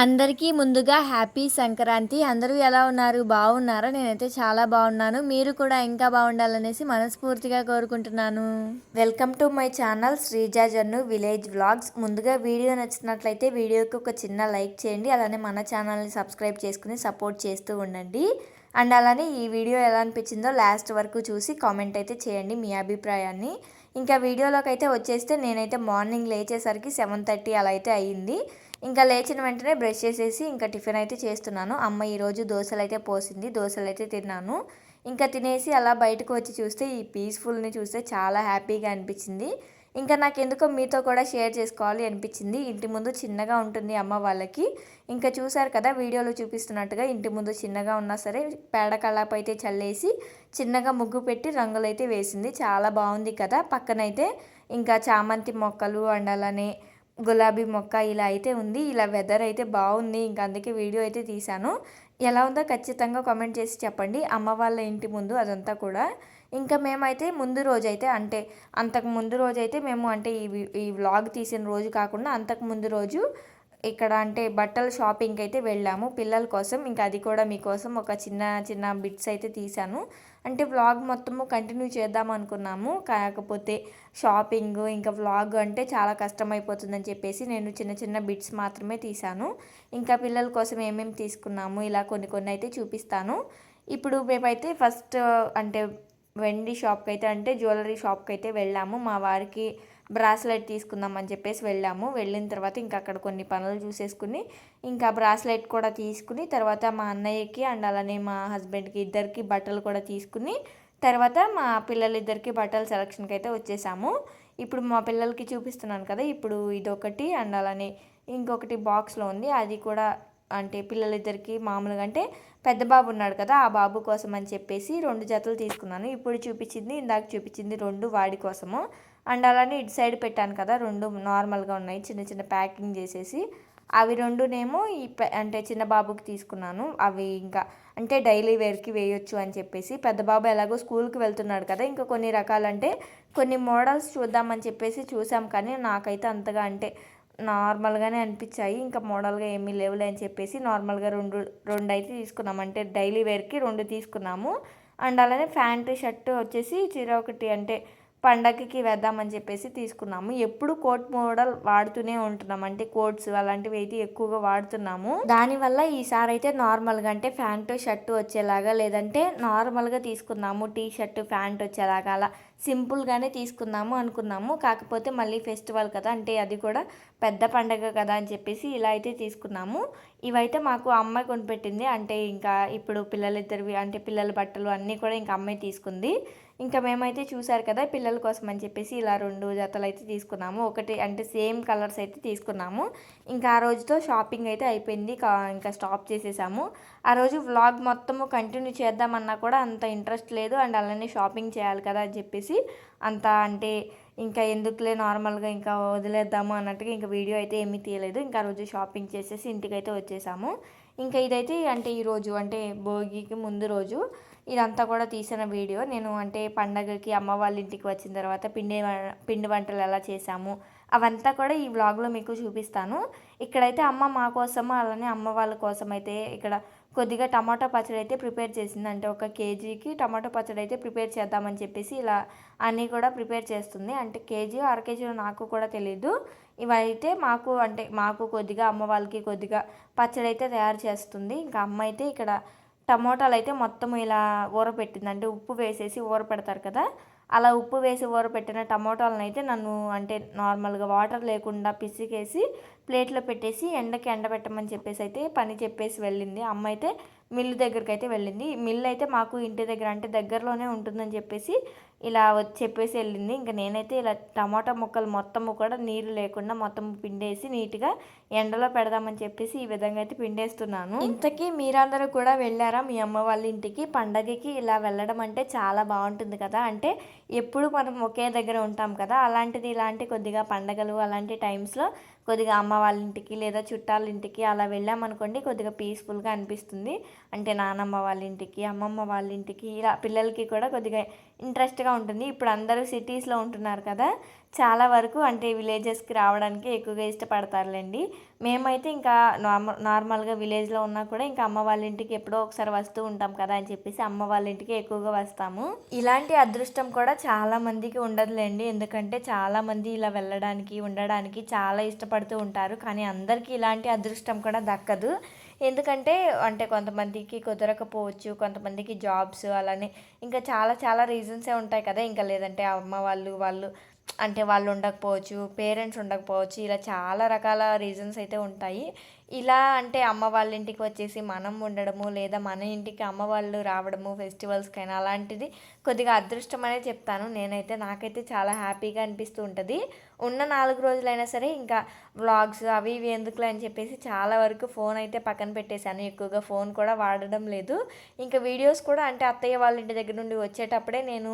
అందరికీ ముందుగా హ్యాపీ సంక్రాంతి. అందరూ ఎలా ఉన్నారు? బాగున్నారా? నేనైతే చాలా బాగున్నాను. మీరు కూడా ఇంకా బాగుండాలనేసి మనస్ఫూర్తిగా కోరుకుంటున్నాను. Welcome to my channel Sreeja Jannu village vlogs. ముందుగా వీడియో నచ్చినట్లయితే వీడియోకి ఒక చిన్న లైక్ చేయండి. అలానే మన ఛానల్ని సబ్స్క్రైబ్ చేసుకుని సపోర్ట్ చేస్తూ ఉండండి. అండ్ అలానే ఈ వీడియో ఎలా అనిపించిందో లాస్ట్ వరకు చూసి కామెంట్ అయితే చేయండి మీ అభిప్రాయాన్ని. ఇంకా వీడియోలోకి అయితే వచ్చేస్తే నేనైతే మార్నింగ్ లేచేసరికి సెవెన్ థర్టీ అలా అయితే అయ్యింది ఇంకా లేచిన వెంటనే బ్రష్ చేసేసి ఇంకా టిఫిన్ అయితే చేస్తున్నాను. అమ్మ ఈరోజు దోశలు అయితే పోసింది దోశలు అయితే తిన్నాను. ఇంకా తినేసి అలా బయటకు వచ్చి చూస్తే ఈ పీస్ఫుల్ని చూస్తే చాలా హ్యాపీగా అనిపించింది. ఇంకా నాకు ఎందుకో మీతో కూడా షేర్ చేసుకోవాలి అనిపించింది. ఇంటి ముందు చిన్నగా ఉంటుంది అమ్మ వాళ్ళకి. ఇంకా చూసారు కదా వీడియోలో చూపిస్తున్నట్టుగా ఇంటి ముందు చిన్నగా ఉన్నా సరే పేడ కళ్ళాపు అయితే చల్లేసి చిన్నగా ముగ్గు పెట్టి రంగులైతే వేసింది. చాలా బాగుంది కదా. పక్కనైతే ఇంకా చామంతి మొక్కలు అండ్ అలానే గులాబీ మొక్క ఇలా అయితే ఉంది. ఇలా వెదర్ అయితే బాగుంది. ఇంక అందుకే వీడియో అయితే తీశాను. ఎలా ఉందో ఖచ్చితంగా కామెంట్ చేసి చెప్పండి. అమ్మ వాళ్ళ ఇంటి ముందు అదంతా కూడా. ఇంకా మేమైతే ముందు రోజైతే అంటే అంతకు ముందు రోజైతే మేము అంటే ఈ ఈ వ్లాగ్ తీసిన రోజు కాకుండా అంతకు ముందు రోజు ఇక్కడ అంటే బట్టల షాపింగ్కి అయితే వెళ్ళాము. పిల్లల కోసం. ఇంకా అది కూడా మీకోసం ఒక చిన్న చిన్న బిట్స్ అయితే తీశాను. అంటే వ్లాగ్ మొత్తము కంటిన్యూ చేద్దాం అనుకున్నాము. కాకపోతే షాపింగ్ ఇంకా వ్లాగ్ అంటే చాలా కష్టమైపోతుందని చెప్పేసి నేను చిన్న చిన్న బిట్స్ మాత్రమే తీశాను. ఇంకా పిల్లల కోసం ఏమేమి తీసుకున్నాము ఇలా కొన్ని కొన్ని అయితే చూపిస్తాను. ఇప్పుడు మేమైతే ఫస్ట్ అంటే వెండి షాప్కి అయితే అంటే జ్యువెలరీ షాప్కి అయితే వెళ్ళాము. మా వారికి బ్రాస్లెట్ తీసుకుందామని చెప్పేసి వెళ్ళాము. వెళ్ళిన తర్వాత ఇంకా అక్కడ కొన్ని పనులు చూసేసుకుని ఇంకా బ్రాస్లెట్ కూడా తీసుకుని తర్వాత మా అన్నయ్యకి అండ్ అలానే మా హస్బెండ్కి ఇద్దరికి బట్టలు కూడా తీసుకుని తర్వాత మా పిల్లలిద్దరికి బట్టల సెలక్షన్కి అయితే వచ్చేసాము. ఇప్పుడు మా పిల్లలకి చూపిస్తున్నాను కదా ఇప్పుడు ఇదొకటి అండ్ అలానే ఇంకొకటి బాక్స్లో ఉంది. అది కూడా అంటే పిల్లలిద్దరికి మామూలుగా అంటే పెద్ద బాబు ఉన్నాడు కదా ఆ బాబు కోసం అని చెప్పేసి రెండు జతలు తీసుకున్నాను. ఇప్పుడు చూపించింది ఇందాక చూపించింది రెండు వాడి కోసము. అండ్ అలానే ఇటు సైడ్ పెట్టాను కదా రెండు నార్మల్గా ఉన్నాయి చిన్న చిన్న ప్యాకింగ్ చేసేసి. అవి రెండునేమో ఈ అంటే చిన్న బాబుకి తీసుకున్నాను. అవి ఇంకా అంటే డైలీ వేర్కి వేయొచ్చు అని చెప్పేసి. పెద్ద బాబు ఎలాగో స్కూల్కి వెళ్తున్నాడు కదా ఇంకా కొన్ని రకాలంటే కొన్ని మోడల్స్ చూద్దామని చెప్పేసి చూసాం. కానీ నాకైతే అంతగా అంటే నార్మల్గానే అనిపించాయి. ఇంకా మోడల్గా ఏమీ లేవులే అని చెప్పేసి నార్మల్గా రెండు రెండు అయితే తీసుకున్నాము అంటే డైలీ వేర్కి రెండు తీసుకున్నాము. అండ్ అలానే ప్యాంటు షర్ట్ వచ్చేసి చీర ఒకటి అంటే పండగకి వేద్దామని చెప్పేసి తీసుకున్నాము. ఎప్పుడు కోట్ మోడల్ వాడుతూనే ఉంటున్నాం. అంటే కోట్స్ అలాంటివి అయితే ఎక్కువగా వాడుతున్నాము. దానివల్ల ఈసారి అయితే నార్మల్గా అంటే ప్యాంటు షర్ట్ వచ్చేలాగా లేదంటే నార్మల్గా తీసుకున్నాము టీ షర్ట్ ప్యాంట్ వచ్చేలాగా అలా సింపుల్గానే తీసుకుందాము అనుకున్నాము. కాకపోతే మళ్ళీ ఫెస్టివల్ కదా అంటే అది కూడా పెద్ద పండగ కదా అని చెప్పేసి ఇలా అయితే తీసుకున్నాము. ఇవైతే మాకు అమ్మాయి కొనిపెట్టింది. అంటే ఇంకా ఇప్పుడు పిల్లలిద్దరివి అంటే పిల్లల బట్టలు అన్నీ కూడా ఇంకా అమ్మాయి తీసుకుంది. ఇంకా మేమైతే చూసారు కదా పిల్లల కోసం అని చెప్పేసి ఇలా రెండు జతలు అయితే తీసుకున్నాము. ఒకటి అంటే సేమ్ కలర్స్ అయితే తీసుకున్నాము. ఇంకా ఆ రోజుతో షాపింగ్ అయితే అయిపోయింది. ఇంకా స్టాప్ చేసేసాము. ఆ రోజు వ్లాగ్ మొత్తము కంటిన్యూ చేద్దామన్నా కూడా అంత ఇంట్రెస్ట్ లేదు. అండ్ అలానే షాపింగ్ చేయాలి కదా అని చెప్పేసి అంత అంటే ఇంకా ఎందుకులే నార్మల్గా ఇంకా వదిలేద్దాము అన్నట్టుగా ఇంకా వీడియో అయితే ఏమీ తీయలేదు. ఇంకా రోజు షాపింగ్ చేసేసి ఇంటికైతే వచ్చేసాము. ఇంకా ఇదైతే అంటే ఈరోజు అంటే భోగికి ముందు రోజు. ఇదంతా కూడా తీసిన వీడియో. నేను అంటే పండగకి అమ్మ వాళ్ళ ఇంటికి వచ్చిన తర్వాత పిండి పిండి వంటలు ఎలా చేసాము అవంతా కూడా ఈ వ్లాగ్లో మీకు చూపిస్తాను. ఇక్కడైతే అమ్మ మా కోసము అలానే అమ్మ వాళ్ళ కోసం అయితే ఇక్కడ కొద్దిగా టమాటో పచ్చడి అయితే ప్రిపేర్ చేసింది. అంటే ఒక కేజీకి టమాటో పచ్చడి అయితే ప్రిపేర్ చేద్దామని చెప్పేసి ఇలా అన్నీ కూడా ప్రిపేర్ చేస్తుంది. అంటే కేజీ అర కేజీ నాకు కూడా తెలీదు. ఇవైతే మాకు అంటే మాకు కొద్దిగా అమ్మ వాళ్ళకి కొద్దిగా పచ్చడి అయితే తయారు చేస్తుంది. ఇంకా అమ్మ అయితే ఇక్కడ టమోటాలు అయితే మొత్తం ఇలా ఊర అంటే ఉప్పు వేసేసి ఊర పెడతారు కదా. అలా ఉప్పు వేసి ఊరపెట్టిన టమోటాలను అయితే నన్ను అంటే నార్మల్గా వాటర్ లేకుండా పిసికేసి ప్లేట్లో పెట్టేసి ఎండకి ఎండబెట్టమని చెప్పేసి అయితే పని చెప్పేసి వెళ్ళింది. అమ్మ అయితే మిల్లు దగ్గరికి అయితే వెళ్ళింది. మిల్లు అయితే మాకు ఇంటి దగ్గర అంటే దగ్గరలోనే ఉంటుందని చెప్పేసి ఇలా చెప్పేసి వెళ్ళింది. ఇంకా నేనైతే ఇలా టమాటా ముక్కలు మొత్తము కూడా నీరు లేకుండా మొత్తం పిండేసి నీట్గా ఎండలో పెడదామని చెప్పేసి ఈ విధంగా అయితే పిండేస్తున్నాను. ఇంతకీ మీరందరూ కూడా వెళ్ళారా? మీ అమ్మ వాళ్ళ ఇంటికి? పండగకి ఇలా వెళ్ళడం అంటే చాలా బాగుంటుంది కదా? అంటే ఎప్పుడు మనం ఒకే దగ్గర ఉంటాం కదా? అలాంటిది ఇలాంటి కొద్దిగా పండగలు అలాంటి టైమ్స్లో కొద్దిగా అమ్మ వాళ్ళ ఇంటికి లేదా చుట్టాల ఇంటికి అలా వెళ్ళామనుకోండి కొద్దిగా పీస్ఫుల్గా అనిపిస్తుంది. అంటే నానమ్మ వాళ్ళ ఇంటికి అమ్మమ్మ వాళ్ళ ఇంటికి ఇలా పిల్లలకి కూడా కొద్దిగా ఇంట్రెస్ట్గా ఉంటుంది. ఇప్పుడు అందరూ సిటీస్లో ఉంటున్నారు కదా చాలా వరకు అంటే విలేజెస్కి రావడానికి ఎక్కువగా ఇష్టపడతారులేండి. మేమైతే ఇంకా నార్మల్ నార్మల్గా విలేజ్లో ఉన్నా కూడా ఇంకా అమ్మ వాళ్ళ ఇంటికి ఎప్పుడో ఒకసారి వస్తూ ఉంటాం కదా అని చెప్పేసి అమ్మ వాళ్ళ ఇంటికి ఎక్కువగా వస్తాము. ఇలాంటి అదృష్టం కూడా చాలా మందికి ఉండదులేండి. ఎందుకంటే చాలా మంది ఇలా వెళ్ళడానికి ఉండడానికి చాలా ఇష్టపడుతూ ఉంటారు. కానీ అందరికీ ఇలాంటి అదృష్టం కూడా దక్కదు. ఎందుకంటే అంటే కొంతమందికి కుదరకపోవచ్చు కొంతమందికి జాబ్స్ అలానే ఇంకా చాలా చాలా రీజన్సే ఉంటాయి కదా. ఇంకా లేదంటే అమ్మ వాళ్ళు వాళ్ళు అంటే వాళ్ళు ఉండకపోవచ్చు పేరెంట్స్ ఉండకపోవచ్చు ఇలా చాలా రకాల రీజన్స్ అయితే ఉంటాయి. ఇలా అంటే అమ్మ వాళ్ళ ఇంటికి వచ్చేసి మనం ఉండడము లేదా మన ఇంటికి అమ్మ వాళ్ళు రావడము ఫెస్టివల్స్కైనా అలాంటిది కొద్దిగా అదృష్టం అనే చెప్తాను. నేనైతే నాకైతే చాలా హ్యాపీగా అనిపిస్తూ ఉంటుంది. ఉన్న నాలుగు రోజులైనా సరే ఇంకా వ్లాగ్స్ అవి ఇవి ఎందుకులే అని చెప్పేసి చాలా వరకు ఫోన్ అయితే పక్కన పెట్టేశాను. ఎక్కువగా ఫోన్ కూడా వాడడం లేదు. ఇంకా వీడియోస్ కూడా అంటే అత్తయ్య వాళ్ళ ఇంటి దగ్గర నుండి వచ్చేటప్పుడే నేను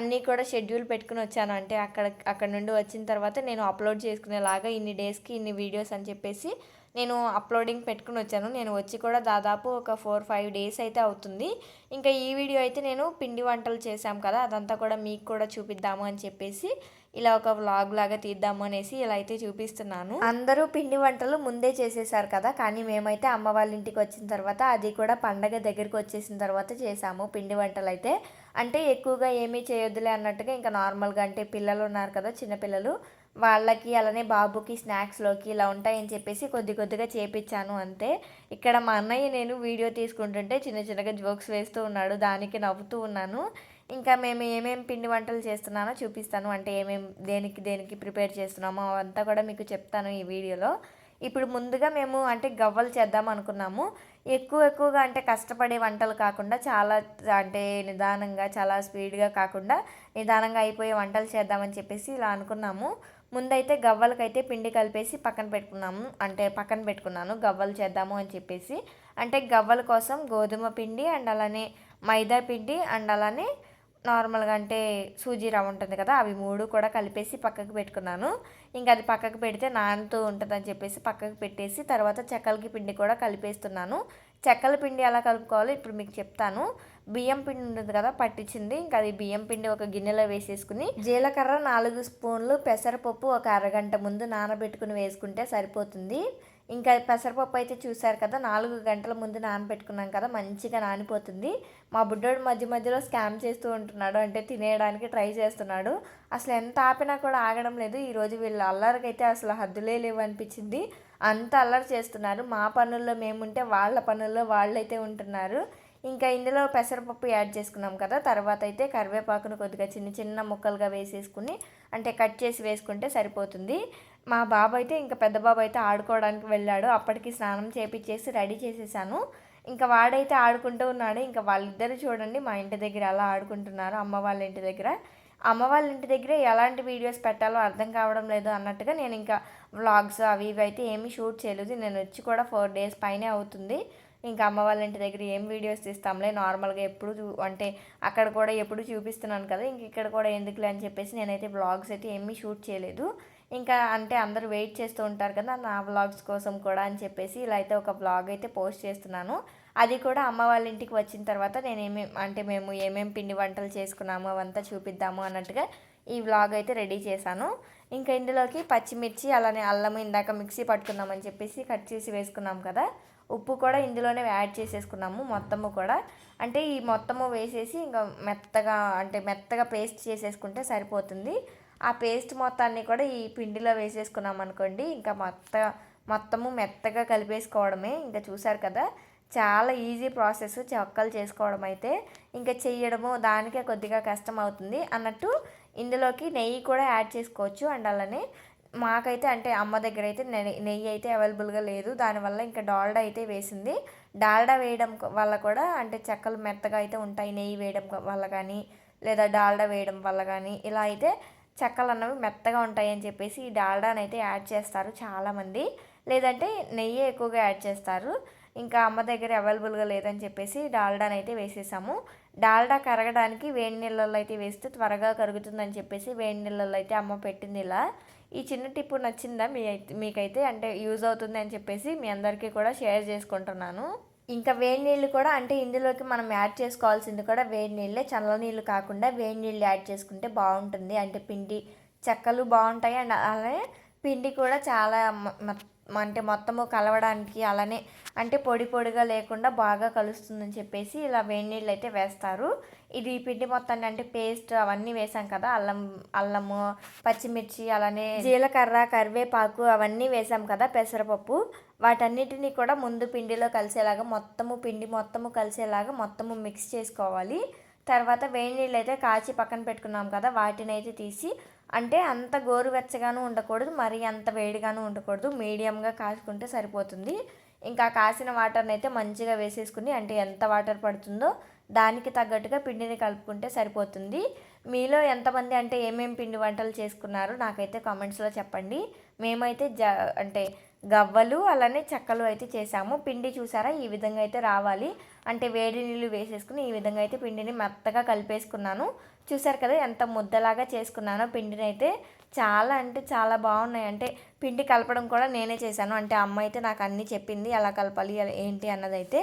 అన్నీ కూడా షెడ్యూల్ పెట్టుకుని వచ్చాను. అంటే అక్కడ అక్కడ నుండి వచ్చిన తర్వాత నేను అప్లోడ్ చేసుకునేలాగా ఇన్ని డేస్కి ఇన్ని వీడియోస్ అని చెప్పేసి నేను అప్లోడింగ్ పెట్టుకుని వచ్చాను. నేను వచ్చి కూడా దాదాపు ఒక ఫోర్ ఫైవ్ డేస్ అయితే అవుతుంది. ఇంకా ఈ వీడియో అయితే నేను పిండి వంటలు చేశాం కదా అదంతా కూడా మీకు కూడా చూపిద్దాము అని చెప్పేసి ఇలా ఒక వ్లాగ్ లాగా తీద్దాము అనేసి ఇలా అయితే చూపిస్తున్నాను. అందరూ పిండి వంటలు ముందే చేసేసారు కదా కానీ మేమైతే అమ్మ వాళ్ళ ఇంటికి వచ్చిన తర్వాత అది కూడా పండగ దగ్గరికి వచ్చేసిన తర్వాత చేసాము పిండి వంటలు అయితే. అంటే ఎక్కువగా ఏమీ చేయొద్దులే అన్నట్టుగా ఇంకా నార్మల్గా అంటే పిల్లలు ఉన్నారు కదా చిన్నపిల్లలు వాళ్ళకి అలానే బాబుకి స్నాక్స్లోకి ఇలా ఉంటాయని చెప్పేసి కొద్ది కొద్దిగా చేపించాను అంతే. ఇక్కడ మా అన్నయ్య నేను వీడియో తీసుకుంటుంటే చిన్న చిన్నగా జోక్స్ వేస్తూ ఉన్నాడు దానికి నవ్వుతూ ఉన్నాను. ఇంకా మేము ఏమేమి పిండి వంటలు చేస్తున్నానో చూపిస్తాను. అంటే ఏమేమి దేనికి దేనికి ప్రిపేర్ చేస్తున్నామో అవంతా కూడా మీకు చెప్తాను ఈ వీడియోలో. ఇప్పుడు ముందుగా మేము అంటే గవ్వలు చేద్దాం అనుకున్నాము. ఎక్కువ ఎక్కువగా అంటే కష్టపడే వంటలు కాకుండా చాలా అంటే నిదానంగా చాలా స్పీడ్గా కాకుండా నిదానంగా అయిపోయే వంటలు చేద్దామని చెప్పేసి ఇలా అనుకున్నాము. ముందైతే గవ్వలకైతే పిండి కలిపేసి పక్కన పెట్టుకున్నాము. అంటే పక్కన పెట్టుకున్నాను. గవ్వలు చేద్దాము అని చెప్పేసి. అంటే గవ్వల కోసం గోధుమ పిండి అండ్ అలానే మైదా పిండి అండ్ అలానే నార్మల్గా అంటే సూజీ రవ్వ ఉంటుంది కదా అవి మూడు కూడా కలిపేసి పక్కకు పెట్టుకున్నాను. ఇంకా అది పక్కకు పెడితే నానుతూ ఉంటుందని చెప్పేసి పక్కకు పెట్టేసి తర్వాత చెక్కలకి పిండి కూడా కలిపేస్తున్నాను. చెక్కల పిండి ఎలా కలుపుకోవాలో ఇప్పుడు మీకు చెప్తాను. బియ్యం పిండి ఉంటుంది కదా పట్టించింది. ఇంకా అది బియ్యం పిండి ఒక గిన్నెలో వేసేసుకుని జీలకర్ర నాలుగు స్పూన్లు పెసరపప్పు ఒక అరగంట ముందు నానబెట్టుకుని వేసుకుంటే సరిపోతుంది. ఇంకా పెసరపప్పు అయితే చూసారు కదా నాలుగు గంటల ముందు నానబెట్టుకున్నాం కదా మంచిగా నానిపోతుంది. మా బుడ్డోడు మధ్య మధ్యలో స్కామ్ చేస్తూ ఉంటున్నాడు అంటే తినేయడానికి ట్రై చేస్తున్నాడు. అసలు ఎంత ఆపినా కూడా ఆగడం లేదు. ఈరోజు వీళ్ళ అల్లరికైతే అసలు హద్దులే లేవు అనిపించింది. అంత అల్లరి చేస్తున్నారు. మా పనుల్లో మేముంటే వాళ్ళ పనుల్లో వాళ్ళైతే ఉంటున్నారు. ఇంకా ఇందులో పెసరపప్పు యాడ్ చేసుకున్నాం కదా తర్వాత అయితే కరివేపాకును కొద్దిగా చిన్న చిన్న ముక్కలుగా వేసేసుకుని అంటే కట్ చేసి వేసుకుంటే సరిపోతుంది. మా బాబు అయితే ఇంకా పెద్ద బాబు అయితే ఆడుకోవడానికి వెళ్ళాడు. అప్పటికి స్నానం చేపించేసి రెడీ చేసేసాను. ఇంకా వాడైతే ఆడుకుంటూ ఉన్నాడు. ఇంకా వాళ్ళిద్దరు చూడండి మా ఇంటి దగ్గర అలా ఆడుకుంటున్నారు అమ్మ వాళ్ళ ఇంటి దగ్గర. అమ్మ వాళ్ళ ఇంటి దగ్గర ఎలాంటి వీడియోస్ పెట్టాలో అర్థం కావడం లేదు అన్నట్టుగా నేను ఇంకా వ్లాగ్స్ అవి ఇవి అయితే ఏమీ షూట్ చేయలేదు. నేను వచ్చి కూడా ఫోర్ డేస్ పైనే అవుతుంది. ఇంకా అమ్మ వాళ్ళ ఇంటి దగ్గర ఏం వీడియోస్ తీస్తాంలే నార్మల్గా ఎప్పుడు చూ అంటే అక్కడ కూడా ఎప్పుడు చూపిస్తున్నాను కదా ఇంక ఇక్కడ కూడా ఎందుకులే అని చెప్పేసి నేనైతే బ్లాగ్స్ అయితే ఏమీ షూట్ చేయలేదు. ఇంకా అంటే అందరూ వెయిట్ చేస్తూ ఉంటారు కదా నా వ్లాగ్స్ కోసం కూడా అని చెప్పేసి ఇలా అయితే ఒక బ్లాగ్ అయితే పోస్ట్ చేస్తున్నాను. అది కూడా అమ్మ వాళ్ళ ఇంటికి వచ్చిన తర్వాత నేను ఏమేం అంటే మేము ఏమేమి పిండి వంటలు చేసుకున్నాము అవంతా చూపిద్దాము అన్నట్టుగా ఈ వ్లాగ్ అయితే రెడీ చేశాను. ఇంకా ఇందులోకి పచ్చిమిర్చి అలానే అల్లం ఇందాక మిక్సీ పట్టుకుందామని చెప్పేసి కట్ చేసి వేసుకున్నాం కదా ఉప్పు కూడా ఇందులోనే యాడ్ చేసేసుకున్నాము మొత్తము కూడా. అంటే ఈ మొత్తము వేసేసి ఇంకా మెత్తగా అంటే మెత్తగా పేస్ట్ చేసేసుకుంటే సరిపోతుంది. ఆ పేస్ట్ మొత్తాన్ని కూడా ఈ పిండిలో వేసేసుకున్నాం అనుకోండి ఇంకా మొత్త మొత్తము మెత్తగా కలిపేసుకోవడమే. ఇంకా చూసారు కదా చాలా ఈజీ ప్రాసెస్ చొక్కలు చేసుకోవడం అయితే. ఇంకా చేయడము దానికే కొద్దిగా కష్టం అవుతుంది. అన్నట్టు ఇందులోకి నెయ్యి కూడా యాడ్ చేసుకోవచ్చు అండ్ అలానే మాకైతే అంటే అమ్మ దగ్గర అయితే నెయ్యి అయితే అవైలబుల్గా లేదు. దానివల్ల ఇంకా డాల్డా అయితే వేసింది. డాల్డా వేయడం వల్ల కూడా అంటే చెక్కలు మెత్తగా అయితే ఉంటాయి. నెయ్యి వేయడం వల్ల కానీ లేదా డాల్డా వేయడం వల్ల కానీ ఇలా అయితే చెక్కలు అన్నవి మెత్తగా ఉంటాయి అని చెప్పేసి ఈ డాల్డాని అయితే యాడ్ చేస్తారు చాలామంది. లేదంటే నెయ్యి ఎక్కువగా యాడ్ చేస్తారు. ఇంకా అమ్మ దగ్గర అవైలబుల్గా లేదని చెప్పేసి డాల్డాని అయితే వేసేసాము. డాల్డా కరగడానికి వేడి నీళ్ళల్లో అయితే వేస్తే త్వరగా కరుగుతుందని చెప్పేసి వేడి నీళ్ళల్లో అయితే అమ్మ పెట్టింది ఇలా. ఈ చిన్న టిప్ నచ్చిందా? మీ మీకైతే అంటే యూజ్ అవుతుంది అని చెప్పేసి మీ అందరికీ కూడా షేర్ చేసుకుంటున్నాను. ఇంకా వేడి నీళ్ళు కూడా అంటే ఇందులోకి మనం యాడ్ చేసుకోవాల్సింది కూడా వేడి నీళ్ళే. చల్ల నీళ్ళు కాకుండా వేడి నీళ్ళు యాడ్ చేసుకుంటే బాగుంటుంది. అంటే పిండి చెక్కలు బాగుంటాయి. అండ్ అలానే పిండి కూడా చాలా మ- అంటే మొత్తము కలవడానికి అలానే అంటే పొడి పొడిగా లేకుండా బాగా కలుస్తుందని చెప్పేసి ఇలా వేడి నీళ్ళు అయితే వేస్తారు. ఇది పిండి మొత్తాన్ని అంటే పేస్ట్ అవన్నీ వేసాం కదా అల్లం అల్లము పచ్చిమిర్చి అలానే జీలకర్ర కరివేపాకు అవన్నీ వేసాం కదా పెసరపప్పు. వాటన్నిటిని కూడా ముందు పిండిలో కలిసేలాగా మొత్తము పిండి మొత్తము కలిసేలాగా మొత్తము మిక్స్ చేసుకోవాలి. తర్వాత వేడి నీళ్ళు అయితే కాచి పక్కన పెట్టుకున్నాం కదా వాటిని అయితే తీసి అంటే అంత గోరువెచ్చగాను ఉండకూడదు మరి అంత వేడిగాను ఉండకూడదు. మీడియంగా కాచుకుంటే సరిపోతుంది. ఇంకా కాసిన వాటర్ని అయితే మంచిగా వేసేసుకుని అంటే ఎంత వాటర్ పడుతుందో దానికి తగ్గట్టుగా పిండిని కలుపుకుంటే సరిపోతుంది. మీలో ఎంతమంది అంటే ఏమేమి పిండి వంటలు చేసుకున్నారు నాకైతే కామెంట్స్లో చెప్పండి. మేమైతే జ అంటే గవ్వలు అలానే చెక్కలు అయితే చేసాము. పిండి చూసారా? ఈ విధంగా అయితే రావాలి. అంటే వేడి నీళ్ళు వేసేసుకుని ఈ విధంగా అయితే పిండిని మెత్తగా కలిపేసుకున్నాను. చూసారు కదా ఎంత ముద్దలాగా చేసుకున్నానో పిండిని అయితే చాలా అంటే చాలా బాగున్నాయి. అంటే పిండి కలపడం కూడా నేనే చేశాను. అంటే అమ్మ అయితే నాకు అన్నీ చెప్పింది ఎలా కలపాలి ఏంటి అన్నదైతే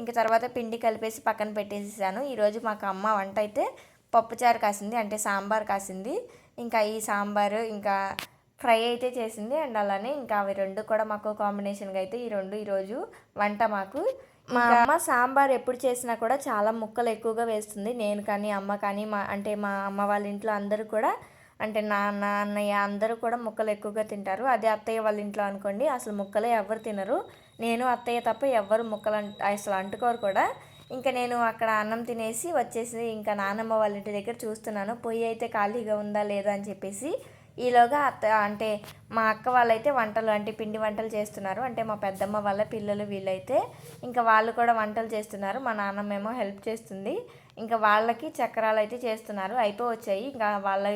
ఇంకా తర్వాత పిండి కలిపేసి పక్కన పెట్టేసేసాను. ఈరోజు మాకు అమ్మ వంట అయితే పప్పుచారు కాసింది అంటే సాంబార్ కాసింది. ఇంకా ఈ సాంబారు ఇంకా ఫ్రై అయితే చేసింది. అండ్ అలానే ఇంకా అవి రెండు కూడా మాకు కాంబినేషన్గా అయితే ఈ రెండు ఈరోజు వంట మాకు. మా అమ్మ సాంబార్ ఎప్పుడు చేసినా కూడా చాలా ముక్కలు ఎక్కువగా వేస్తుంది. నేను కానీ అమ్మ కానీ మా అంటే మా అమ్మ వాళ్ళ ఇంట్లో అందరూ కూడా అంటే నాన్న అన్నయ్య అందరూ కూడా ముక్కలు ఎక్కువగా తింటారు. అదే అత్తయ్య వాళ్ళ ఇంట్లో అనుకోండి అసలు ముక్కలే ఎవరు తినరు. నేను అత్తయ్య తప్ప ఎవ్వరు ముక్కలు అంట అసలు అంటుకోరు కూడా. ఇంకా నేను అక్కడ అన్నం తినేసి వచ్చేసి ఇంకా నాన్నమ్మ వాళ్ళ ఇంటి దగ్గర చూస్తున్నాను. పొయ్యి అయితే ఖాళీగా ఉందా లేదా అని చెప్పేసి ఈలోగా అత్త అంటే మా అక్క వాళ్ళైతే వంటలు అంటే పిండి వంటలు చేస్తున్నారు. అంటే మా పెద్దమ్మ వాళ్ళ పిల్లలు వీళ్ళైతే ఇంకా వాళ్ళు కూడా వంటలు చేస్తున్నారు. మా నాన్నమ్మేమో హెల్ప్ చేస్తుంది. ఇంకా వాళ్ళకి చక్రాలు అయితే చేస్తున్నారు. అయిపోవచ్చాయి. ఇంకా వాళ్ళ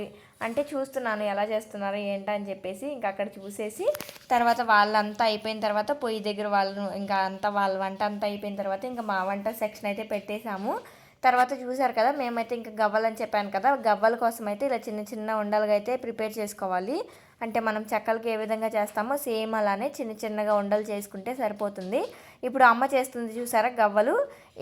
అంటే చూస్తున్నాను ఎలా చేస్తున్నారు ఏంటని అని చెప్పేసి ఇంకా అక్కడ చూసేసి తర్వాత వాళ్ళంతా అయిపోయిన తర్వాత పొయ్యి దగ్గర వాళ్ళను ఇంకా అంతా వాళ్ళ వంట అంతా అయిపోయిన తర్వాత ఇంకా మా వంట సెక్షన్ అయితే పెట్టేశాము. తర్వాత చూసారు కదా మేమైతే ఇంకా గవ్వలని చెప్పాను కదా గవ్వల కోసం అయితే ఇలా చిన్న చిన్న ఉండలుగా అయితే ప్రిపేర్ చేసుకోవాలి. అంటే మనం చెక్కలకి ఏ విధంగా చేస్తామో సేమ్ అలానే చిన్న చిన్నగా ఉండలు చేసుకుంటే సరిపోతుంది. ఇప్పుడు అమ్మ చేస్తుంది చూసారా గవ్వలు?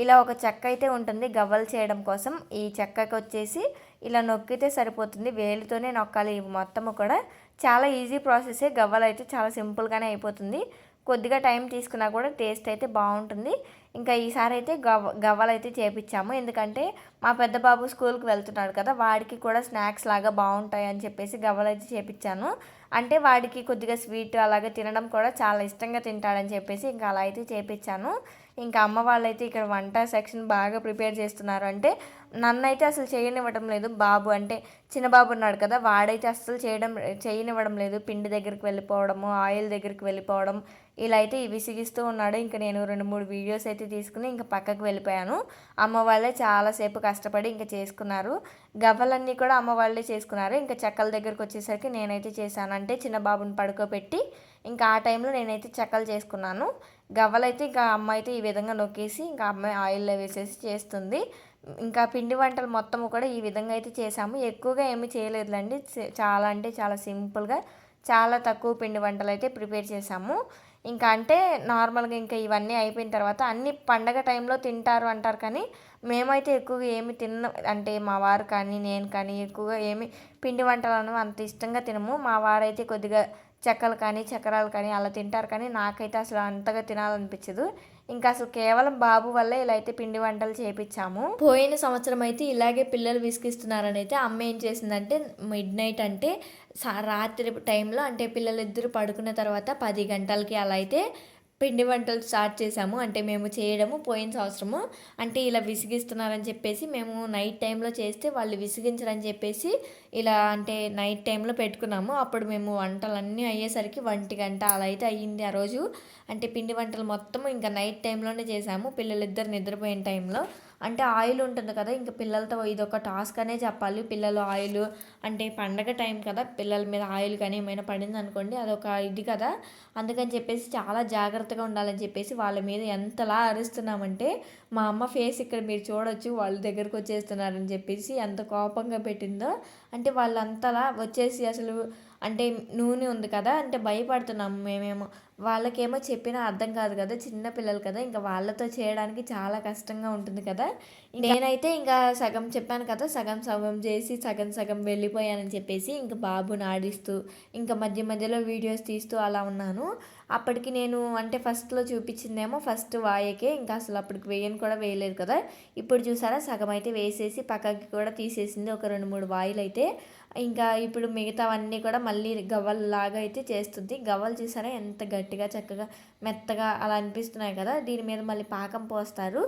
ఇలా ఒక చెక్క అయితే ఉంటుంది గవ్వలు చేయడం కోసం. ఈ చెక్కకి వచ్చేసి ఇలా నొక్కితే సరిపోతుంది. వేలితోనే నొక్కాలి మొత్తము కూడా. చాలా ఈజీ ప్రాసెసే గవ్వలు అయితే చాలా సింపుల్గానే అయిపోతుంది. కొద్దిగా టైం తీసుకున్నా కూడా టేస్ట్ అయితే బాగుంటుంది. ఇంకా ఈసారి అయితే గవ్వ గవ్వలు అయితే చేపించాము ఎందుకంటే మా పెద్ద బాబు స్కూల్కి వెళ్తున్నాడు కదా వాడికి కూడా స్నాక్స్ లాగా బాగుంటాయి అని చెప్పేసి గవ్వలు అయితే చేపించాను అంటే వాడికి కొద్దిగా స్వీట్ అలాగే తినడం కూడా చాలా ఇష్టంగా తింటాడని చెప్పేసి ఇంకా అలా అయితే చేపించాను ఇంకా అమ్మ వాళ్ళైతే ఇక్కడ వంట సెక్షన్ బాగా ప్రిపేర్ చేస్తున్నారు. అంటే నన్ను అయితే అసలు చేయనివ్వడం లేదు. బాబు అంటే చిన్న బాబు ఉన్నాడు కదా వాడైతే అస్సలు చేయడం చేయనివ్వడం లేదు. పిండి దగ్గరికి వెళ్ళిపోవడము ఆయిల్ దగ్గరికి వెళ్ళిపోవడం ఇలా అయితే విసిగిస్తూ ఉన్నాడు. ఇంకా నేను రెండు మూడు వీడియోస్ అయితే తీసుకుని ఇంకా పక్కకు వెళ్ళిపోయాను. అమ్మ వాళ్ళే చాలాసేపు కష్టపడి ఇంకా చేసుకున్నారు. గవ్వలన్నీ కూడా అమ్మ వాళ్ళే చేసుకున్నారు. ఇంకా చెక్కల దగ్గరకు వచ్చేసరికి నేనైతే చేశాను. అంటే చిన్న బాబుని పడుకోబెట్టి ఇంకా ఆ టైంలో నేనైతే చెక్కలు చేసుకున్నాను. గవ్వలైతే ఇంకా అమ్మ అయితే ఈ విధంగా నొక్కేసి ఇంకా అమ్మాయి ఆయిల్లో వేసేసి చేస్తుంది. ఇంకా పిండి వంటలు మొత్తం కూడా ఈ విధంగా అయితే చేసాము ఎక్కువగా ఏమీ చేయలేదులేండి. చాలా అంటే చాలా సింపుల్గా చాలా తక్కువ పిండి వంటలు అయితే ప్రిపేర్ చేసాము ఇంకా అంటే నార్మల్గా ఇంకా ఇవన్నీ అయిపోయిన తర్వాత అన్ని పండగ టైంలో తింటారు అంటారు కానీ మేమైతే ఎక్కువగా ఏమి తిన్న అంటే మా వారు కానీ నేను కానీ ఎక్కువగా ఏమి పిండి వంటలను అంత ఇష్టంగా తినము. మా వారైతే కొద్దిగా చెక్కలు కానీ చక్రాలు కానీ అలా తింటారు కానీ నాకైతే అసలు అంతగా తినాలనిపించదు. ఇంకా అసలు కేవలం బాబు వల్లే ఇలా అయితే పిండి వంటలు చేపించాము పోయిన సంవత్సరం అయితే ఇలాగే పిల్లలు విసిగిస్తున్నారని అయితే అమ్మ ఏం చేసిందంటే మిడ్ నైట్ అంటే సా- రాత్రి టైంలో అంటే పిల్లలిద్దరూ పడుకున్న తర్వాత పది గంటలకి అలా అయితే పిండి వంటలు స్టార్ట్ చేసాము. అంటే మేము చేయడము పోయిన సంవత్సరము. అంటే ఇలా విసిగిస్తున్నారని చెప్పేసి మేము నైట్ టైంలో చేస్తే వాళ్ళు విసిగించరని చెప్పేసి ఇలా అంటే నైట్ టైంలో పెట్టుకున్నాము. అప్పుడు మేము వంటలన్నీ అయ్యేసరికి ఒంటి గంట అలా అయితే అయ్యింది ఆ రోజు. అంటే పిండి వంటలు మొత్తం ఇంకా నైట్ టైంలోనే చేసాము. పిల్లలిద్దరు నిద్రపోయిన టైంలో. అంటే ఆయిల్ ఉంటుంది కదా ఇంకా పిల్లలతో ఇది ఒక టాస్క్ అనే చెప్పాలి. పిల్లలు ఆయిల్ అంటే పండగ టైం కదా పిల్లల మీద ఆయిల్ కానీ ఏమైనా పడింది అనుకోండి అదొక ఇది కదా. అందుకని చెప్పేసి చాలా జాగ్రత్తగా ఉండాలని చెప్పేసి వాళ్ళ మీద ఎంతలా అరుస్తున్నామంటే మా అమ్మ ఫేస్ ఇక్కడ మీరు చూడొచ్చు వాళ్ళ దగ్గరకు వచ్చేస్తున్నారని చెప్పేసి ఎంత కోపంగా పెట్టిందో అంటే వాళ్ళంతలా వచ్చేసి అసలు అంటే నూనె ఉంది కదా అంటే భయపడుతున్నాము మేమేమో. వాళ్ళకేమో చెప్పినా అర్థం కాదు కదా చిన్న పిల్లలు కదా ఇంకా వాళ్ళతో చేయడానికి చాలా కష్టంగా ఉంటుంది కదా. నేనైతే ఇంకా సగం చెప్పాను కదా సగం సగం చేసి సగం సగం వెళ్ళిపోయానని చెప్పేసి ఇంకా బాబుని ఆడిస్తూ ఇంకా మధ్య మధ్యలో వీడియోస్ తీస్తూ అలా ఉన్నాను. అప్పటికి నేను అంటే ఫస్ట్లో చూపించిందేమో ఫస్ట్ వాయకే ఇంకా అసలు అప్పటికి వేయని కూడా వేయలేదు కదా. ఇప్పుడు చూసారా సగం అయితే వేసేసి పక్కకి కూడా తీసేసింది ఒక రెండు మూడు వాయిలు అయితే ఇంకా ఇప్పుడు మిగతావన్నీ కూడా మళ్ళీ గవ్వల్లాగా అయితే చేస్తుంది. గవ్వలు చూసారా? ఎంత గట్టిగా చక్కగా మెత్తగా అలా అనిపిస్తున్నాయి కదా? దీని మీద మళ్ళీ పాకం పోస్తారు.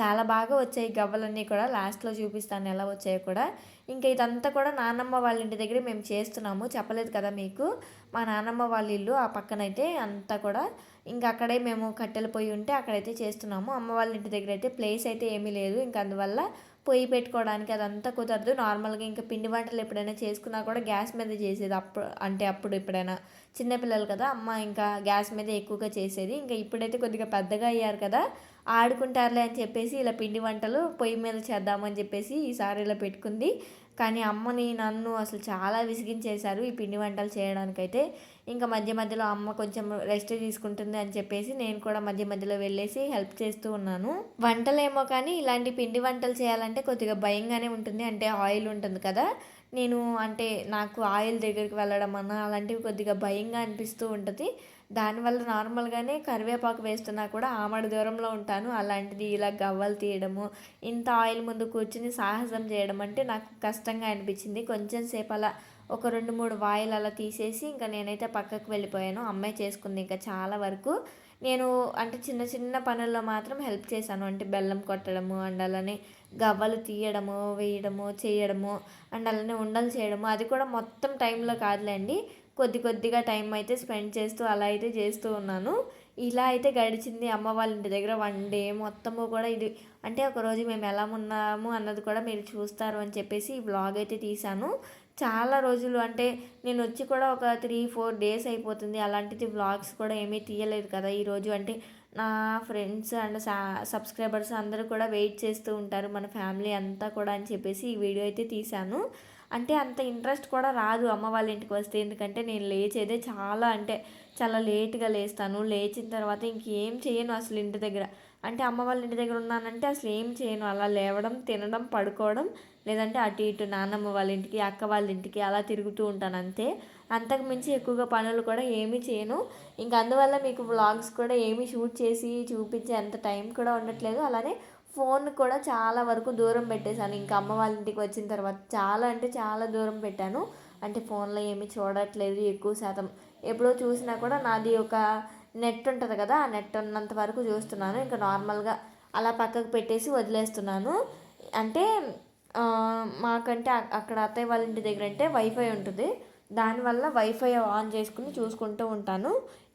చాలా బాగా వచ్చాయి గవ్వలన్నీ కూడా. లాస్ట్లో చూపిస్తాను ఎలా వచ్చాయో కూడా. ఇంకా ఇదంతా కూడా నాన్నమ్మ వాళ్ళ ఇంటి దగ్గర మేము చేస్తున్నాము. చెప్పలేదు కదా మీకు? మా నాన్నమ్మ వాళ్ళ ఇల్లు ఆ పక్కనైతే అంతా కూడా. ఇంకా అక్కడే మేము కట్టెలు పొయ్యి ఉంటే అక్కడైతే చేస్తున్నాము. అమ్మ వాళ్ళ ఇంటి దగ్గర అయితే ప్లేస్ అయితే ఏమీ లేదు. ఇంకా అందువల్ల పొయ్యి పెట్టుకోవడానికి అదంతా కుదరదు. నార్మల్గా ఇంకా పిండి వంటలు ఎప్పుడైనా చేసుకున్నా కూడా గ్యాస్ మీద చేసేది. అప్పుడు అంటే అప్పుడు ఎప్పుడైనా చిన్నపిల్లలు కదా అమ్మ ఇంకా గ్యాస్ మీద ఎక్కువగా చేసేది. ఇంకా ఇప్పుడైతే కొద్దిగా పెద్దగా అయ్యారు కదా ఆడుకుంటారులే అని చెప్పేసి ఇలా పిండి వంటలు పొయ్యి మీద చేద్దామని చెప్పేసి ఈసారి ఇలా పెట్టుకుంది. కానీ అమ్మని నన్ను అసలు చాలా విసిగించేశారు ఈ పిండి వంటలు చేయడానికైతే. ఇంకా మధ్య మధ్యలో అమ్మ కొంచెం రెస్ట్ తీసుకుంటుంది అని చెప్పేసి నేను కూడా మధ్య మధ్యలో వెళ్ళేసి హెల్ప్ చేస్తూ ఉన్నాను. వంటలేమో కానీ ఇలాంటి పిండి వంటలు చేయాలంటే కొద్దిగా భయంగానే ఉంటుంది. అంటే ఆయిల్ ఉంటుంది కదా. నేను అంటే నాకు ఆయిల్ దగ్గరికి వెళ్ళడం అన్న అలాంటివి కొద్దిగా భయంగా అనిపిస్తూ ఉంటుంది. దానివల్ల నార్మల్గానే కరివేపాకు వేస్తున్నా కూడా ఆమడ దూరంలో ఉంటాను. అలాంటిది ఇలా గవ్వలు తీయడము ఇంత ఆయిల్ ముందు కూర్చుని సాహసం చేయడం అంటే నాకు కష్టంగా అనిపించింది. కొంచెం సేపు అలా ఒక రెండు మూడు వాయిల్ అలా తీసేసి ఇంకా నేనైతే పక్కకు వెళ్ళిపోయాను. అమ్మాయి చేసుకుంది ఇంకా చాలా వరకు. నేను అంటే చిన్న చిన్న పనుల్లో మాత్రం హెల్ప్ చేశాను. అంటే బెల్లం కొట్టడము అండ్ అలానే గవ్వలు తీయడము వేయడము చేయడము అండ్ అలానే ఉండలు చేయడము. అది కూడా మొత్తం టైంలో కాదులేండి. కొద్ది కొద్దిగా టైం అయితే స్పెండ్ చేస్తూ అలా అయితే చేస్తూ ఉన్నాను. ఇలా అయితే గడిచింది అమ్మ వాళ్ళ ఇంటి దగ్గర వన్ డే మొత్తము కూడా. ఇది అంటే ఒకరోజు మేము ఎలా ఉన్నాము అన్నది కూడా మీరు చూస్తారు అని చెప్పేసి ఈ బ్లాగ్ అయితే తీశాను. చాలా రోజులు అంటే నేను వచ్చి కూడా ఒక త్రీ ఫోర్ డేస్ అయిపోతుంది. అలాంటిది వ్లాగ్స్ కూడా ఏమీ తీయలేదు కదా ఈరోజు అంటే నా ఫ్రెండ్స్ అండ్ సబ్స్క్రైబర్స్ అందరూ కూడా వెయిట్ చేస్తూ ఉంటారు మన ఫ్యామిలీ అంతా కూడా అని చెప్పేసి ఈ వీడియో అయితే తీశాను. అంటే అంత ఇంట్రెస్ట్ కూడా రాదు అమ్మ వాళ్ళ ఇంటికి వస్తే. ఎందుకంటే నేను లేచేదే చాలా అంటే చాలా లేట్గా లేస్తాను. లేచిన తర్వాత ఇంకేం చేయను అసలు ఇంటి దగ్గర. అంటే అమ్మ వాళ్ళ ఇంటి దగ్గర ఉన్నానంటే అసలు ఏం చేయను. అలా లేవడం తినడం పడుకోవడం లేదంటే అటు ఇటు నాన్నమ్మ వాళ్ళ ఇంటికి అక్క వాళ్ళ ఇంటికి అలా తిరుగుతూ ఉంటాను అంతే. అంతకు మించి ఎక్కువగా పనులు కూడా ఏమీ చేయను. ఇంకా అందువల్ల మీకు వ్లాగ్స్ కూడా ఏమీ షూట్ చేసి చూపించే అంత టైం కూడా ఉండట్లేదు. అలానే ఫోన్ కూడా చాలా వరకు దూరం పెట్టేశాను. ఇంకా అమ్మ వాళ్ళ ఇంటికి వచ్చిన తర్వాత చాలా అంటే చాలా దూరం పెట్టాను. అంటే ఫోన్లో ఏమీ చూడట్లేదు ఎక్కువ శాతం ఎప్పుడో చూసినా కూడా నాది ఒక నెట్ ఉంటుంది కదా ఆ నెట్ ఉన్నంత వరకు చూస్తున్నాను. ఇంకా నార్మల్గా అలా పక్కకు పెట్టేసి వదిలేస్తున్నాను. అంటే మాకంటే అక్కడ అత్తయ్య వాళ్ళ ఇంటి దగ్గర అంటే వైఫై ఉంటుంది. దానివల్ల వైఫై ఆన్ చేసుకుని చూసుకుంటూ ఉంటాను.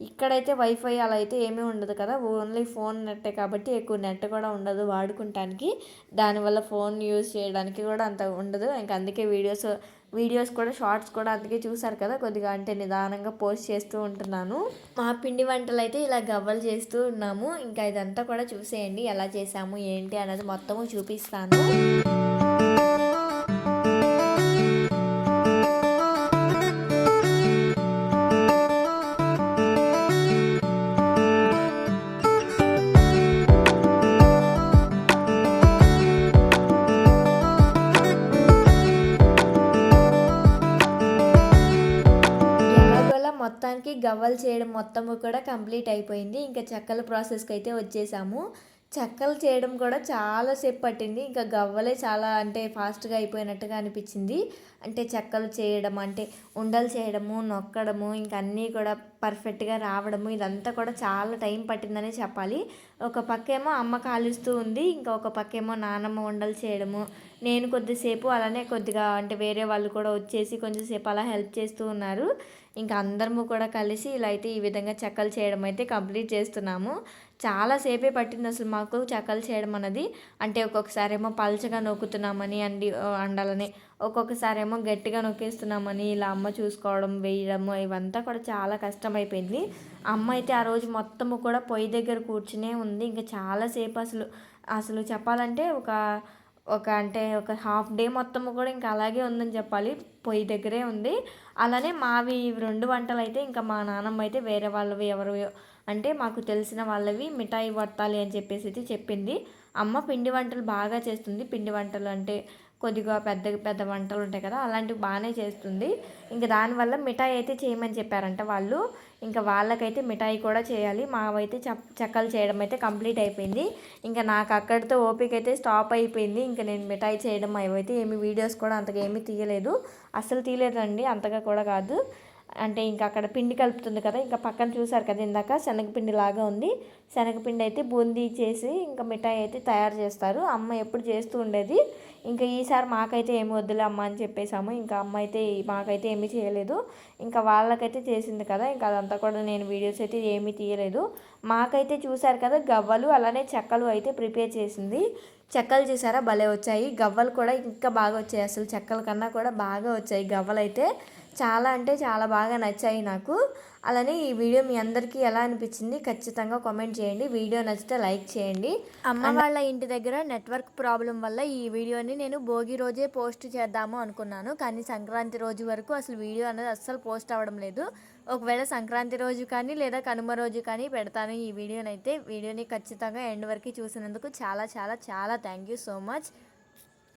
ఇక్కడైతే వైఫై అలా అయితే ఏమీ ఉండదు కదా. ఓన్లీ ఫోన్ నెట్టే కాబట్టి ఎక్కువ నెట్ కూడా ఉండదు వాడుకుంటానికి. దానివల్ల ఫోన్ యూజ్ చేయడానికి కూడా అంత ఉండదు. ఇంకా అందుకే వీడియోస్ వీడియోస్ కూడా షార్ట్స్ కూడా అందుకే చూసారు కదా కొద్దిగా. అంటే నిదానంగా పోస్ట్ చేస్తూ ఉంటున్నాను. మా పిండి వంటలు అయితే ఇలా గవ్వలు చేస్తూ ఉన్నాము. ఇంకా ఇదంతా కూడా చూసేయండి. ఎలా చేసాము ఏంటి అన్నది మొత్తము చూపిస్తాను. టవల్ చేయడం మొత్తము కూడా కంప్లీట్ అయిపోయింది. ఇంకా చెక్కల ప్రాసెస్కి అయితే వచ్చేసాము. చెక్కలు చేయడం కూడా చాలాసేపు పట్టింది. ఇంకా గవ్వలే చాలా అంటే ఫాస్ట్గా అయిపోయినట్టుగా అనిపించింది. అంటే చెక్కలు చేయడం అంటే ఉండలు చేయడము నొక్కడము ఇంకా అన్నీ కూడా పర్ఫెక్ట్గా రావడము ఇదంతా కూడా చాలా టైం పట్టిందనే చెప్పాలి. ఒక పక్కేమో అమ్మ కాలుస్తూ ఉంది. ఇంకా ఒక పక్కేమో నానమ్మ ఉండలు చేయడము. నేను కొద్దిసేపు అలానే కొద్దిగా అంటే వేరే వాళ్ళు కూడా వచ్చేసి కొంచెంసేపు అలా హెల్ప్ చేస్తూ ఉన్నారు. ఇంకా అందరము కూడా కలిసి ఇలా అయితే ఈ విధంగా చెక్కలు చేయడం అయితే కంప్లీట్ చేస్తున్నాము. చాలాసేపే పట్టింది అసలు మాకు చెక్కలు చేయడం అన్నది. అంటే ఒక్కొక్కసారి ఏమో పల్చగా నొక్కుతున్నామని అండి అండాలని. ఒక్కొక్కసారి ఏమో గట్టిగా నొక్కేస్తున్నామని ఇలా అమ్మ చూసుకోవడం వేయడము ఇవంతా కూడా చాలా కష్టమైపోయింది. అమ్మ అయితే ఆ రోజు మొత్తము కూడా పొయ్యి దగ్గర కూర్చునే ఉంది. ఇంకా చాలాసేపు అసలు అసలు చెప్పాలంటే ఒక ఒక అంటే ఒక హాఫ్ డే మొత్తం కూడా ఇంకా అలాగే ఉందని చెప్పాలి. పొయ్యి దగ్గరే ఉంది. అలానే మావి రెండు వంటలు అయితే ఇంకా మా నాన్నమ్మ అయితే వేరే వాళ్ళవి ఎవరు అంటే మాకు తెలిసిన వాళ్ళవి మిఠాయి పట్టాలి అని చెప్పేసి అయితే చెప్పింది. అమ్మ పిండి వంటలు బాగా చేస్తుంది. పిండి వంటలు అంటే కొద్దిగా పెద్ద పెద్ద వంటలు ఉంటాయి కదా అలాంటివి బాగానే చేస్తుంది. ఇంకా దానివల్ల మిఠాయి అయితే చేయమని చెప్పారంట వాళ్ళు. ఇంకా వాళ్ళకైతే మిఠాయి కూడా చేయాలి. మావైతే చ చెక్కలు చేయడం అయితే కంప్లీట్ అయిపోయింది. ఇంకా నాకు అక్కడితో ఓపిక అయితే స్టాప్ అయిపోయింది. ఇంకా నేను మిఠాయి చేయడం అవైతే ఏమి వీడియోస్ కూడా అంతగా ఏమీ తీయలేదు. అస్సలు తీయలేదండి. అంతగా కూడా కాదు. అంటే ఇంకా అక్కడ పిండి కలుపుతుంది కదా ఇంకా పక్కన చూసారు కదా ఇందాక శనగపిండి లాగా ఉంది. శనగపిండి అయితే బూందీ చేసి ఇంకా మిఠాయి అయితే తయారు చేస్తారు. అమ్మ ఎప్పుడు చేస్తూ ఉండేది. ఇంకా ఈసారి మాకైతే ఏమి వద్దులే అమ్మ అని చెప్పేసాము ఇంకా అమ్మ అయితే మాకైతే ఏమీ చేయలేదు. ఇంకా వాళ్ళకైతే చేసింది కదా ఇంకా అదంతా కూడా నేను వీడియోస్ అయితే ఏమీ తీయలేదు. మాకైతే చూసారు కదా గవ్వలు అలానే చెక్కలు అయితే ప్రిపేర్ చేసింది. చెక్కలు చూసారా? భలే వచ్చాయి. గవ్వలు కూడా ఇంకా బాగా వచ్చాయి. అసలు చెక్కల కన్నా కూడా బాగా వచ్చాయి గవ్వలు అయితే చాలా అంటే చాలా బాగా నచ్చాయి నాకు. అలానే ఈ వీడియో మీ అందరికీ ఎలా అనిపించింది ఖచ్చితంగా కామెంట్ చేయండి. వీడియో నచ్చితే లైక్ చేయండి. అమ్మ వాళ్ళ ఇంటి దగ్గర నెట్వర్క్ ప్రాబ్లం వల్ల ఈ వీడియోని నేను భోగి రోజే పోస్ట్ చేద్దాము అనుకున్నాను. కానీ సంక్రాంతి రోజు వరకు అసలు వీడియో అనేది అస్సలు పోస్ట్ అవ్వడం లేదు. ఒకవేళ సంక్రాంతి రోజు కానీ లేదా కనుమ రోజు కానీ పెడతాను ఈ వీడియోని అయితే వీడియోని ఖచ్చితంగా ఎండ్ వరకు చూసినందుకు చాలా చాలా చాలా థ్యాంక్ యూ సో మచ్.